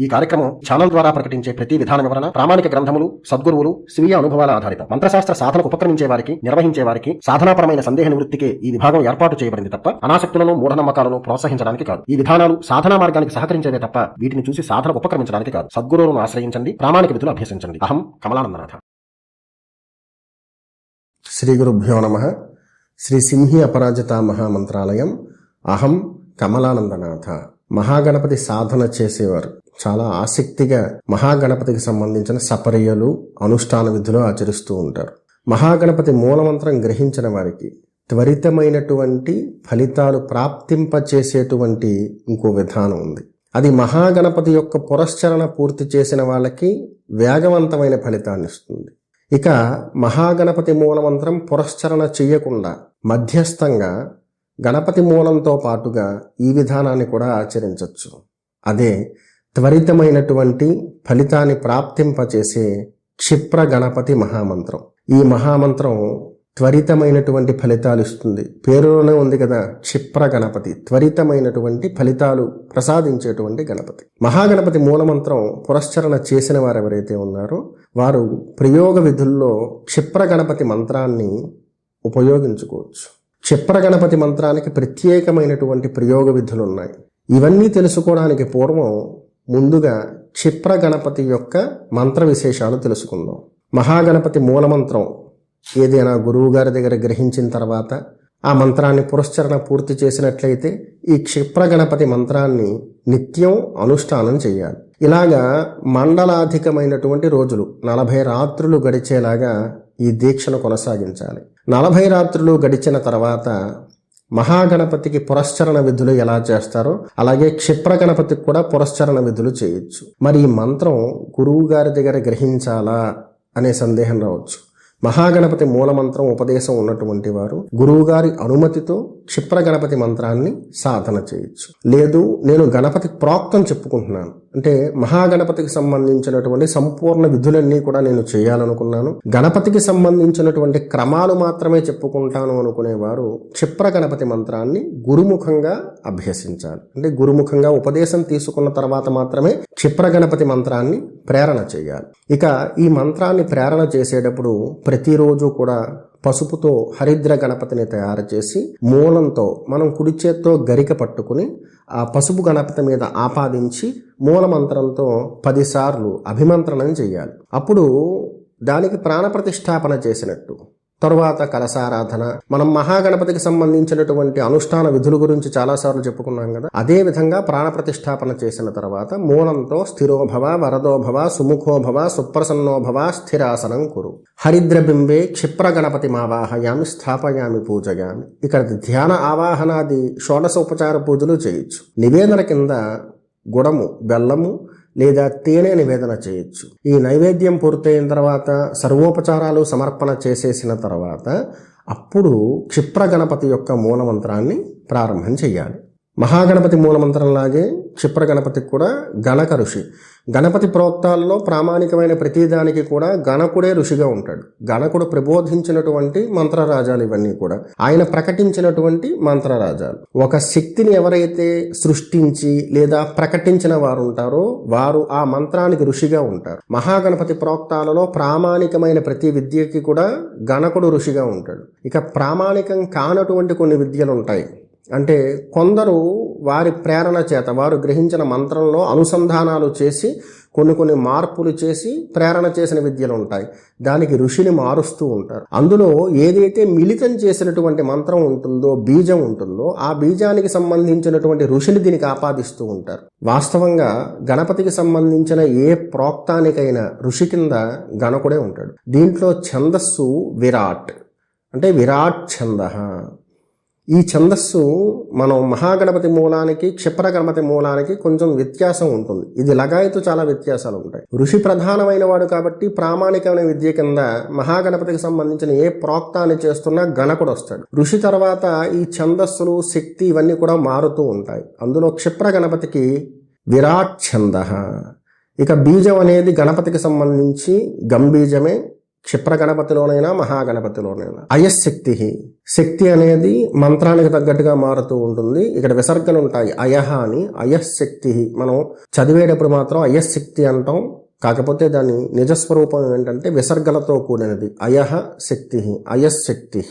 ఈ కార్యక్రమం ఛానల్ ద్వారా ప్రకటించే ప్రతి విధాన వివరణ ప్రామాణిక గ్రంథములు సద్గురువులు స్వీయ అనుభవాల ఆధారిత మంత్రశాస్త్ర సాధనకు ఉపక్రమించే వారికి నిర్వహించే వారికి సాధనాపరమైన సందేహ నివృత్తికే ఈ విభాగం ఏర్పాటు చేయబడింది తప్ప అనాసక్తులను మూఢనమ్మకాలను ప్రోత్సహించడానికి కాదు. ఈ విధానాలు సాధనా మార్గానికి సహకరించేవే తప్ప వీటిని చూసి సాధనకు ఉపక్రమించడానికి కాదు. సద్గురువులను ఆశ్రయించండి ప్రామాణిక విధులు అభ్యసించండి. అహం కమలానందనాథ. శ్రీ గురుభ్యో నమ. శ్రీ సింహి అపరాజిత మహామంత్రాలయం. అహం కమలానందనాథ. మహాగణపతి సాధన చేసేవారు. చాలా ఆసక్తిగా మహాగణపతికి సంబంధించిన సపర్యలు అనుష్ఠాన విధులు ఆచరిస్తూ ఉంటారు. మహాగణపతి మూలమంత్రం గ్రహించిన వారికి త్వరితమైనటువంటి ఫలితాలు ప్రాప్తింపచేసేటువంటి ఇంకో విధానం ఉంది. అది మహాగణపతి యొక్క పురస్చరణ పూర్తి చేసిన వాళ్ళకి వేగవంతమైన ఫలితాన్ని ఇస్తుంది. ఇక మహాగణపతి మూలమంత్రం పురస్చరణ చేయకుండా మధ్యస్థంగా గణపతి మూలంతో పాటుగా ఈ విధానాన్ని కూడా ఆచరించవచ్చు అదే త్వరితమైనటువంటి ఫలితాన్ని ప్రాప్తింపచేసే క్షిప్ర గణపతి మహామంత్రం. ఈ మహామంత్రం త్వరితమైనటువంటి ఫలితాలు ఇస్తుంది. పేరులోనే ఉంది కదా క్షిప్ర గణపతి త్వరితమైనటువంటి ఫలితాలు ప్రసాదించేటువంటి గణపతి. మహాగణపతి మూలమంత్రం పురస్చరణ చేసిన వారు ఎవరైతే ఉన్నారో వారు ప్రయోగ విధుల్లో క్షిప్ర గణపతి మంత్రాన్ని ఉపయోగించుకోవచ్చు. క్షిప్ర గణపతి మంత్రానికి ప్రత్యేకమైనటువంటి ప్రయోగ విధులు ఉన్నాయి ఇవన్నీ తెలుసుకోవడానికి పూర్వం ముందుగా క్షిప్ర గణపతి యొక్క మంత్ర విశేషాలు తెలుసుకుందాం. మహాగణపతి మూలమంత్రం ఏదైనా గురువు గారి దగ్గర గ్రహించిన తర్వాత ఆ మంత్రాన్ని పురస్చరణ పూర్తి చేసినట్లయితే ఈ క్షిప్ర గణపతి మంత్రాన్ని నిత్యం అనుష్ఠానం చేయాలి. ఇలాగా మండలాధికమైనటువంటి రోజులు నలభై రాత్రులు గడిచేలాగా ఈ దీక్షను కొనసాగించాలి. నలభై రాత్రులు గడిచిన తర్వాత మహాగణపతికి పురస్చరణ విధులు ఎలా చేస్తారో అలాగే క్షిప్ర గణపతికి కూడా పురస్చరణ విధులు చేయొచ్చు. మరి ఈ మంత్రం గురువు గారి దగ్గర గ్రహించాలా అనే సందేహం రావచ్చు. మహాగణపతి మూలమంత్రం ఉపదేశం ఉన్నటువంటి వారు గురువుగారి అనుమతితో క్షిప్ర గణపతి మంత్రాన్ని సాధన చేయొచ్చు. లేదు నేను గణపతి ప్రోక్తం చెప్పుకుంటున్నాను. అంటే మహాగణపతికి సంబంధించినటువంటి సంపూర్ణ విధులన్నీ కూడా నేను చేయాలనుకున్నాను. గణపతికి సంబంధించినటువంటి క్రమాలు మాత్రమే చెప్పుకుంటాను అనుకునేవారు క్షిప్ర గణపతి మంత్రాన్ని గురుముఖంగా అభ్యసించాలి. అంటే గురుముఖంగా ఉపదేశం తీసుకున్న తర్వాత మాత్రమే క్షిప్ర గణపతి మంత్రాన్ని ప్రేరణ చేయాలి. ఇక ఈ మంత్రాన్ని ప్రేరణ చేసేటప్పుడు ప్రతిరోజు కూడా పసుపుతో హరిద్ర గణపతిని తయారు చేసి మూలంతో మనం కుడి చేత్తో గరిక పట్టుకుని ఆ పసుపు గణపతి మీద ఆపాదించి మూలమంత్రంతో పదిసార్లు అభిమంత్రణం చేయాలి. అప్పుడు దానికి ప్రాణప్రతిష్ఠాపన చేసినట్టు. తరువాత కలశారాధన. మనం మహాగణపతికి సంబంధించినటువంటి అనుష్ఠాన విధుల గురించి చాలాసార్లు చెప్పుకున్నాం కదా. అదే విధంగా ప్రాణప్రతిష్టాపన చేసిన తర్వాత మూలంతో స్థిరోభవ వరదోభవ సుముఖోభవ సుప్రసన్నోభవ స్థిరాసనం కురు. హరిద్రబింబే క్షిప్ర గణపతి మావాహయామి స్థాపయామి పూజయామి. ఇక్కడ ధ్యాన ఆవాహనాది షోడశ ఉపచార పూజలు చేయొచ్చు. నివేదన కింద గుడము బెల్లము లేదా తేనె నివేదన చేయొచ్చు. ఈ నైవేద్యం పూర్తయిన తర్వాత సర్వోపచారాలు సమర్పణ చేసేసిన తర్వాత అప్పుడు క్షిప్ర గణపతి యొక్క మూలమంత్రాన్ని ప్రారంభం చేయాలి మహాగణపతి మూలమంత్రంలాగే క్షిప్ర గణపతికి కూడా గణక ఋషి. గణపతి ప్రోక్తాల్లో ప్రామాణికమైన ప్రతిదానికి కూడా గణకుడే ఋషిగా ఉంటాడు. గణకుడు ప్రబోధించినటువంటి మంత్రరాజాలు ఇవన్నీ కూడా. ఆయన ప్రకటించినటువంటి మంత్రరాజాలు. ఒక శక్తిని ఎవరైతే సృష్టించి లేదా ప్రకటించిన వారు ఉంటారో వారు ఆ మంత్రానికి ఋషిగా ఉంటారు. మహాగణపతి ప్రోక్తాలలో ప్రామాణికమైన ప్రతి విద్యకి కూడా గణకుడు ఋషిగా ఉంటాడు. ఇక ప్రామాణికం కానటువంటి కొన్ని విద్యలు ఉంటాయి అంటే కొందరు వారి ప్రేరణ చేత వారు గ్రహించిన మంత్రంలో అనుసంధానాలు చేసి కొన్ని కొన్ని మార్పులు చేసి ప్రేరణ చేసిన విద్యలు ఉంటాయి. దానికి ఋషిని మారుస్తూ ఉంటారు. అందులో ఏదైతే మిళితం చేసినటువంటి మంత్రం ఉంటుందో బీజం ఉంటుందో ఆ బీజానికి సంబంధించినటువంటి ఋషిని దీనికి ఆపాదిస్తూ ఉంటారు. వాస్తవంగా గణపతికి సంబంధించిన ఏ ప్రోక్తానికైనా ఋషి కింద గణకుడే ఉంటాడు. దీంట్లో ఛందస్సు విరాట్. అంటే విరాట్ ఛంద. ఈ ఛందస్సు మనం మహాగణపతి మూలానికి క్షిప్ర గణపతి మూలానికి కొంచెం వ్యత్యాసం ఉంటుంది. ఇది లగాయతు చాలా వ్యత్యాసాలు ఉంటాయి. ఋషి ప్రధానమైన వాడు కాబట్టి ప్రామాణికమైన విద్య కింద మహాగణపతికి సంబంధించిన ఏ ప్రోక్తాన్ని చేస్తున్నా గణకుడు వస్తాడు. ఋషి తర్వాత ఈ ఛందస్సులు శక్తి ఇవన్నీ కూడా మారుతూ ఉంటాయి. అందులో క్షిప్ర గణపతికి విరాట్ ఛంద. ఇక బీజం అనేది గణపతికి సంబంధించి గంబీజమే క్షిప్ర గణపతిలోనైనా మహాగణపతిలోనైనా. అయశక్తి. శక్తి అనేది మంత్రానికి తగ్గట్టుగా మారుతూ ఉంటుంది. ఇక్కడ విసర్గలు ఉంటాయి. అయహ అని అయశక్తి. మనం చదివేటప్పుడు మాత్రం అయశక్తి అంటాం. కాకపోతే దాని నిజస్వరూపం ఏంటంటే విసర్గలతో కూడినది. అయహ శక్తి అయశక్తి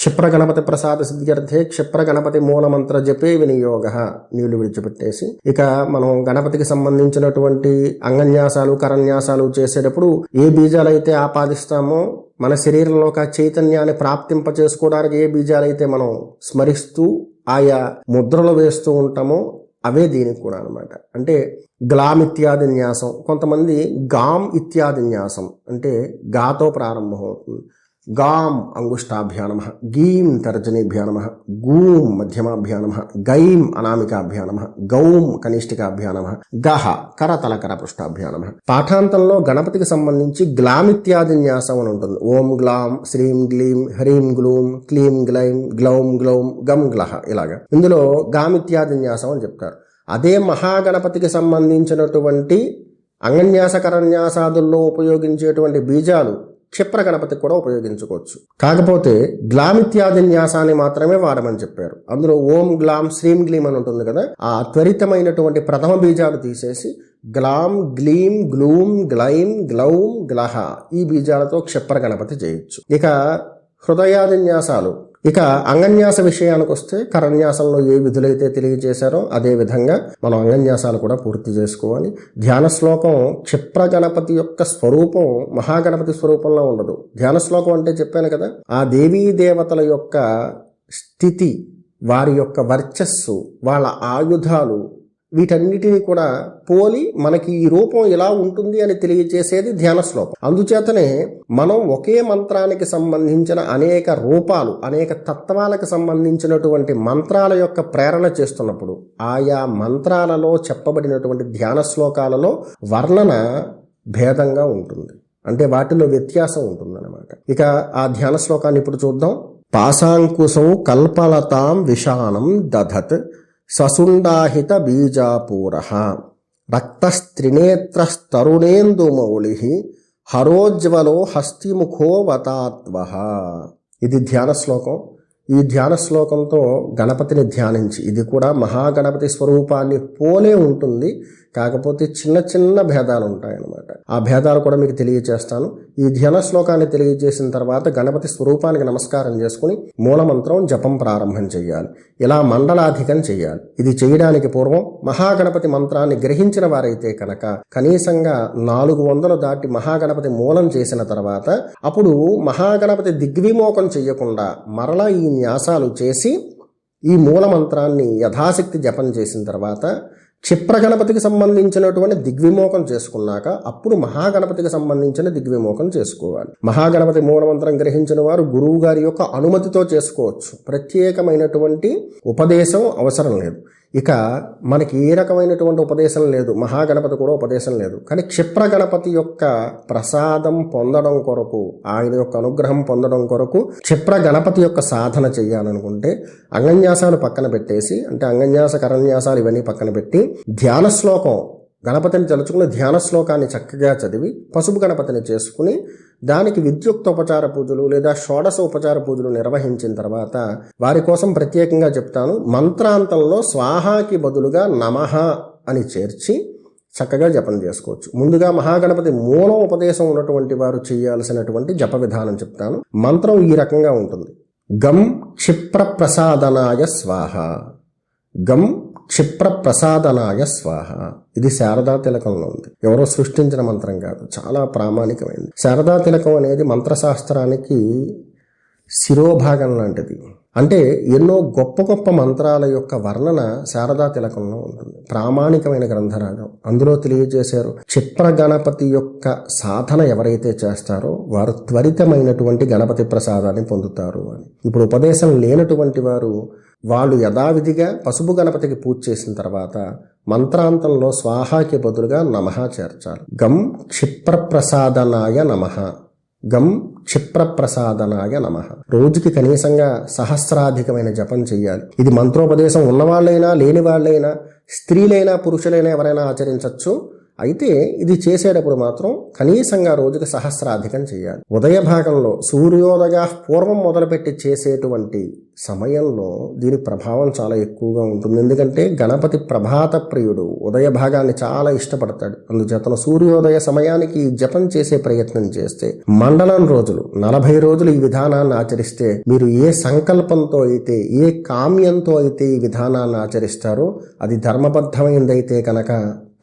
క్షిప్ర గణపతి ప్రసాద సిద్ధ్యర్థే క్షిప్ర గణపతి మూలమంత్ర జపే వినియోగ నీళ్ళు విడిచిపెట్టేసి. ఇక మనం గణపతికి సంబంధించినటువంటి అంగన్యాసాలు కరన్యాసాలు చేసేటప్పుడు ఏ బీజాలైతే ఆపాదిస్తామో మన శరీరంలోకి ఆ చైతన్యాన్ని ప్రాప్తింప చేసుకోవడానికి ఏ బీజాలైతే మనం స్మరిస్తూ ఆయా ముద్రలు వేస్తూ ఉంటామో అవే దీనికి కూడా అనమాట అంటే గ్లామ్ ఇత్యాది న్యాసం కొంతమంది గామ్ ఇత్యాది న్యాసం అంటే గాతో ప్రారంభం అవుతుంది గాం అంగుష్టాభ్యా నమ గీం తర్జనేభ్యా నమ గూం మధ్యమాభ్యా నమ గైం అనామికాభ్యా నమ గౌం కనిష్టికాభ్యా నమ గహ కరతలకర పృష్టాభ్యా నమ. పాఠాంతంలో గణపతికి సంబంధించి గ్లామిత్యాది న్యాసం అని ఉంటుంది. ఓం గ్లాం శ్రీం గ్లీం హ్రీం గ్లూం క్లీం గ్లైం గ్లౌం గ్లౌం గం గ్లహ ఇలాగా. ఇందులో గామిత్యాది న్యాసం అని చెప్తారు. అదే మహాగణపతికి సంబంధించినటువంటి అంగన్యాస కరన్యాసాదుల్లో ఉపయోగించేటువంటి బీజాలు క్షిప్ర గణపతికి కూడా ఉపయోగించుకోవచ్చు. కాకపోతే గ్లామిత్యాది న్యాసాన్ని మాత్రమే వాడమని చెప్పారు. అందులో ఓం గ్లాం శ్రీం గ్లీం అని ఉంటుంది కదా ఆ త్వరితమైనటువంటి ప్రథమ బీజాలు తీసేసి గ్లాం గ్లీం గ్లూం గ్లైం గ్లౌం గ్లహ ఈ బీజాలతో క్షిప్ర గణపతి చేయొచ్చు. ఇక హృదయాది న్యాసాలు ఇక అంగన్యాస విషయానికి వస్తే కరన్యాసంలో ఏ విధులైతే తెలియజేశారో అదే విధంగా మనం అంగన్యాసాలు కూడా పూర్తి చేసుకోవాలి. ధ్యాన శ్లోకం క్షిప్ర గణపతి యొక్క స్వరూపం మహాగణపతి స్వరూపంలో ఉండదు. ధ్యాన శ్లోకం అంటే చెప్పాను కదా ఆ దేవీ దేవతల యొక్క స్థితి వారి యొక్క వర్చస్సు వాళ్ళ ఆయుధాలు వీటన్నిటిని కూడా పోలి మనకి ఈ రూపం ఇలా ఉంటుంది అని తెలియజేసేది ధ్యాన శ్లోకం. అందుచేతనే మనం ఒకే మంత్రానికి సంబంధించిన అనేక రూపాలు అనేక తత్వాలకు సంబంధించినటువంటి మంత్రాల యొక్క ప్రేరణ చేస్తున్నప్పుడు ఆయా మంత్రాలలో చెప్పబడినటువంటి ధ్యాన శ్లోకాలలో వర్ణన భేదంగా ఉంటుంది. అంటే వాటిలో వ్యత్యాసం ఉంటుందన్నమాట. ఇక ఆ ధ్యాన శ్లోకాన్ని ఇప్పుడు చూద్దాం. పాశాంకుశం కల్పలతాం విషాణం దధత్ ససుండాహిత బీజాపూర రక్తస్త్రినేత్రస్తరుణేందుమౌళి హరోజ్వలో హస్తిముఖో వతాత్వ ఇది ధ్యాన శ్లోకం. ఈ ధ్యాన శ్లోకంతో గణపతిని ధ్యానించి ఇది కూడా మహాగణపతి స్వరూపాన్ని పోలే ఉంటుంది. కాకపోతే చిన్న చిన్న భేదాలు ఉంటాయన్నమాట ఆ భేదాలు కూడా మీకు తెలియజేస్తాను ఈ ధ్యాన శ్లోకాన్ని తెలియజేసిన తర్వాత గణపతి స్వరూపానికి నమస్కారం చేసుకుని మూలమంత్రం జపం ప్రారంభం చేయాలి ఇలా మండలాధికం చేయాలి ఇది చేయడానికి పూర్వం మహాగణపతి మంత్రాన్ని గ్రహించిన వారైతే కనుక కనీసంగా నాలుగు వందలు దాటి మహాగణపతి మూలం చేసిన తర్వాత అప్పుడు మహాగణపతి దిగ్విమోకం చేయకుండా మరలా ఈ న్యాసాలు చేసి ఈ మూల మంత్రాన్ని యథాశక్తి జపం చేసిన తర్వాత క్షిప్రగణపతికి సంబంధించినటువంటి దిగ్విమోకం చేసుకున్నాక అప్పుడు మహాగణపతికి సంబంధించిన దిగ్విమోకం చేసుకోవాలి. మహాగణపతి మూలమంత్రం గ్రహించిన వారు గురువు గారి యొక్క అనుమతితో చేసుకోవచ్చు. ప్రత్యేకమైనటువంటి ఉపదేశం అవసరం లేదు. ఇక మనకి ఏ రకమైనటువంటి ఉపదేశం లేదు. మహాగణపతి కూడా ఉపదేశం లేదు. కానీ క్షిప్ర గణపతి యొక్క ప్రసాదం పొందడం కొరకు ఆయన యొక్క అనుగ్రహం పొందడం కొరకు క్షిప్ర గణపతి యొక్క సాధన చేయాలనుకుంటే అంగన్యాసాలు పక్కన పెట్టేసి అంటే అంగన్యాస కరన్యాసాలు ఇవన్నీ పక్కన పెట్టి ధ్యాన శ్లోకం గణపతిని తలుచుకుని ధ్యాన శ్లోకాన్ని చక్కగా చదివి పసుపు గణపతిని చేసుకుని దానికి విద్యుక్త ఉపచార పూజలు లేదా షోడశ ఉపచార పూజలు నిర్వహించిన తర్వాత వారి కోసం ప్రత్యేకంగా చెప్తాను మంత్రాంతంలో స్వాహాకి బదులుగా నమః అని చేర్చి చక్కగా జపం చేసుకోవచ్చు. ముందుగా మహాగణపతి మూలం ఉపదేశం ఉన్నటువంటి వారు చేయాల్సినటువంటి జప విధానం చెప్తాను. మంత్రం ఈ రకంగా ఉంటుంది. గం క్షిప్ర ప్రసాదనాయ స్వాహ. గం క్షిప్ర ప్రసాదనాయ స్వాహ. ఇది శారదా తిలకంలో ఉంది. ఎవరో సృష్టించిన మంత్రం కాదు. చాలా ప్రామాణికమైనది శారదా తిలకం అనేది మంత్రశాస్త్రానికి శిరోభాగం లాంటిది. అంటే ఎన్నో గొప్ప గొప్ప మంత్రాల యొక్క వర్ణన శారదా తిలకంలో ఉంటుంది. ప్రామాణికమైన గ్రంథరాగం. అందులో తెలియజేశారు క్షిప్ర గణపతి యొక్క సాధన ఎవరైతే చేస్తారో వారు త్వరితమైనటువంటి గణపతి ప్రసాదాన్ని పొందుతారు అని. ఇప్పుడు ఉపదేశం లేనటువంటి వారు వాళ్ళు యథావిధిగా పసుపు గణపతికి పూజ చేసిన తర్వాత మంత్రాంతంలో స్వాహాకి బదులుగా నమః చేర్చాలి. గం క్షిప్రప్రసాదనాయ నమః. గం క్షిప్రప్రసాదనాయ నమ. రోజుకి కనీసంగా సహస్రాధికమైన జపం చేయాలి ఇది మంత్రోపదేశం ఉన్నవాళ్ళైనా లేని వాళ్ళైనా స్త్రీలైనా పురుషులైనా ఎవరైనా ఆచరించవచ్చు అయితే ఇది చేసేటప్పుడు మాత్రం కనీసంగా రోజుకి సహస్రాధికం చేయాలి. ఉదయ భాగంలో సూర్యోదయ పూర్వం మొదలుపెట్టి చేసేటువంటి సమయంలో దీని ప్రభావం చాలా ఎక్కువగా ఉంటుంది. ఎందుకంటే గణపతి ప్రభాత ప్రియుడు ఉదయ భాగాన్ని చాలా ఇష్టపడతాడు. అందుచేతన సూర్యోదయ సమయానికి జపం చేసే ప్రయత్నం చేస్తే మండలం రోజులు నలభై రోజులు ఈ విధానాన్ని ఆచరిస్తే మీరు ఏ సంకల్పంతో అయితే ఏ కామ్యంతో అయితే ఈ విధానాన్ని ఆచరిస్తారో అది ధర్మబద్ధమైందైతే కనుక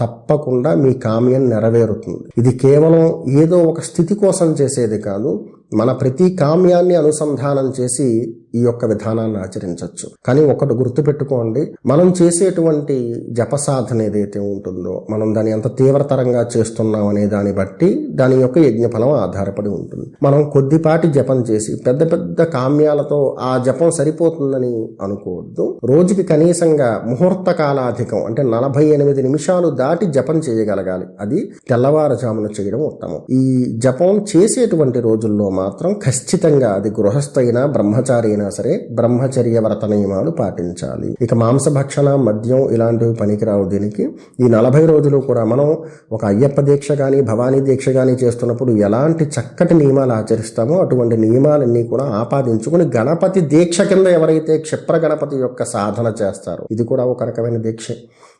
తప్పకుండా మీ కామ్యం నెరవేరుతుంది. ఇది కేవలం ఏదో ఒక స్థితి కోసం చేసేది కాదు. మన ప్రతి కామ్యాన్ని అనుసంధానం చేసి ఈ యొక్క విధానాన్ని ఆచరించవచ్చు. కానీ ఒకటి గుర్తుపెట్టుకోండి మనం చేసేటువంటి జప సాధన ఏదైతే ఉంటుందో మనం దాన్ని ఎంత తీవ్రతరంగా చేస్తున్నాం అనే దాన్ని బట్టి దాని యొక్క యజ్ఞఫలం ఆధారపడి ఉంటుంది. మనం కొద్దిపాటి జపం చేసి పెద్ద పెద్ద కామ్యాలతో ఆ జపం సరిపోతుందని అనుకోవద్దు. రోజుకి కనీసంగా ముహూర్త కాలాధికం అంటే నలభై ఎనిమిది నిమిషాలు దాటి జపం చేయగలగాలి. అది తెల్లవారుజామున చేయడం ఉత్తమం. ఈ జపం చేసేటువంటి రోజుల్లో మాత్రం ఖచ్చితంగా అది గృహస్థైన బ్రహ్మచారి అయినా సరే బ్రహ్మచర్య వ్రత నియమాలు పాటించాలి. ఇక మాంసభక్షణ మద్యం ఇలాంటివి పనికిరావు దీనికి. ఈ నలభై రోజులు కూడా మనం ఒక అయ్యప్ప దీక్ష కానీ భవానీ దీక్ష కానీ చేస్తున్నప్పుడు ఎలాంటి చక్కటి నియమాలు ఆచరిస్తామో అటువంటి నియమాలన్నీ కూడా ఆపాదించుకుని గణపతి దీక్ష కింద ఎవరైతే క్షిప్ర గణపతి యొక్క సాధన చేస్తారో ఇది కూడా ఒక రకమైన దీక్ష.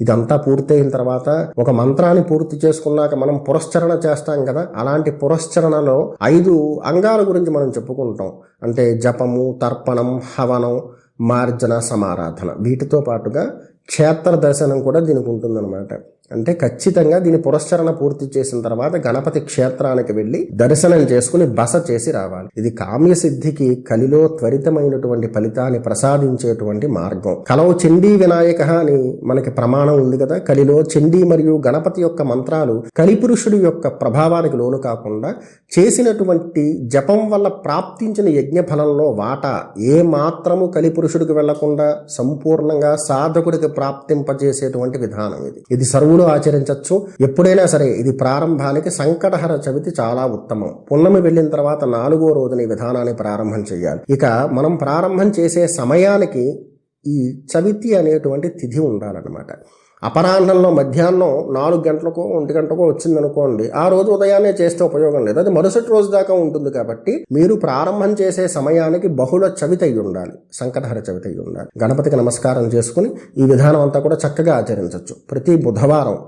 ఇదంతా పూర్తయిన తర్వాత ఒక మంత్రాన్ని పూర్తి చేసుకున్నాక మనం పురస్చరణ చేస్తాం కదా అలాంటి పురస్చరణలో ఐదు అంగాల గురించి మనం చెప్పుకుంటాం. అంటే జపము తర్పణం హవనం మార్జన సమారాధన. వీటితో పాటుగా క్షేత్ర దర్శనం కూడా దీనికి ఉంటుందన్నమాట. అంటే ఖచ్చితంగా దీని పురస్చరణ పూర్తి చేసిన తర్వాత గణపతి క్షేత్రానికి వెళ్ళి దర్శనం చేసుకుని బస చేసి రావాలి. ఇది కామ్య సిద్ధికి కలిలో త్వరితమైనటువంటి ఫలితాన్ని ప్రసాదించేటువంటి మార్గం. కలవు చండీ వినాయక అని మనకి ప్రమాణం ఉంది కదా. కలిలో చండీ మరియు గణపతి యొక్క మంత్రాలు కలిపురుషుడి యొక్క ప్రభావానికి లోను కాకుండా చేసినటువంటి జపం వల్ల ప్రాప్తించిన యజ్ఞ ఫలంలో వాటా ఏ మాత్రము కలిపురుషుడికి వెళ్ళకుండా సంపూర్ణంగా సాధకుడికి ప్రాప్తింపజేసేటువంటి విధానం ఇది. ఇది సర్వులు ఆచరించవచ్చు ఎప్పుడైనా సరే ఇది ప్రారంభానికి సంకటహర చవితి చాలా ఉత్తమం. పున్నమి వెళ్ళిన తర్వాత నాలుగో రోజున ఈ విధానాన్ని ప్రారంభం చేయాలి. ఇక మనం ప్రారంభం చేసే సమయానికి ఈ చవితి అనేటువంటి తిథి ఉండాలన్నమాట. అపరాహ్నంలో మధ్యాహ్నం నాలుగు గంటలకో ఒంటి గంటకో వచ్చిందనుకోండి ఆ రోజు ఉదయాన్నే చేస్తే ఉపయోగం లేదు. అది మరుసటి రోజు దాకా ఉంటుంది కాబట్టి మీరు ప్రారంభం చేసే సమయానికి బహుళ చవితి అయి ఉండాలి. సంకటహర చవితి అయి ఉండాలి. గణపతికి నమస్కారం చేసుకుని ఈ విధానం అంతా కూడా చక్కగా ఆచరించవచ్చు ప్రతి బుధవారం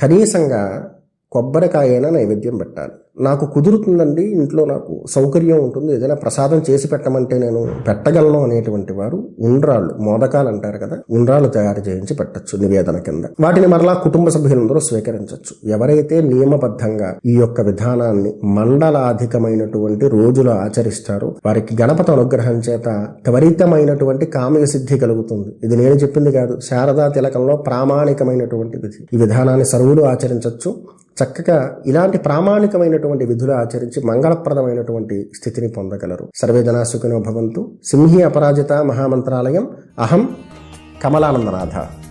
కనీసంగా కొబ్బరికాయైనా నైవేద్యం పెట్టాలి. నాకు కుదురుతుందండి ఇంట్లో నాకు సౌకర్యం ఉంటుంది. ఏదైనా ప్రసాదం చేసి పెట్టమంటే నేను పెట్టగలను అనేటువంటి వారు ఉండ్రాళ్ళు మోదకాలు అంటారు కదా ఉండ్రాళ్ళు తయారు చేయించి పెట్టచ్చు నివేదన కింద. వాటిని మరలా కుటుంబ సభ్యులందరూ స్వీకరించవచ్చు ఎవరైతే నియమబద్ధంగా ఈ యొక్క విధానాన్ని మండలాధికమైనటువంటి రోజులు ఆచరిస్తారో వారికి గణపతి అనుగ్రహం చేత త్వరితమైనటువంటి కామ్య సిద్ధి కలుగుతుంది. ఇది నేను చెప్పింది కాదు. శారదా తిలకంలో ప్రామాణికమైనటువంటి విధి. ఈ విధానాన్ని సర్వులు ఆచరించవచ్చు చక్కగా ఇలాంటి ప్రామాణికమైనటువంటి విధులు ఆచరించి మంగళప్రదమైనటువంటి స్థితిని పొందగలరు. సర్వే భవంతు. సింహి అపరాజిత మహామంత్రాలయం. అహం కమలానందనాథ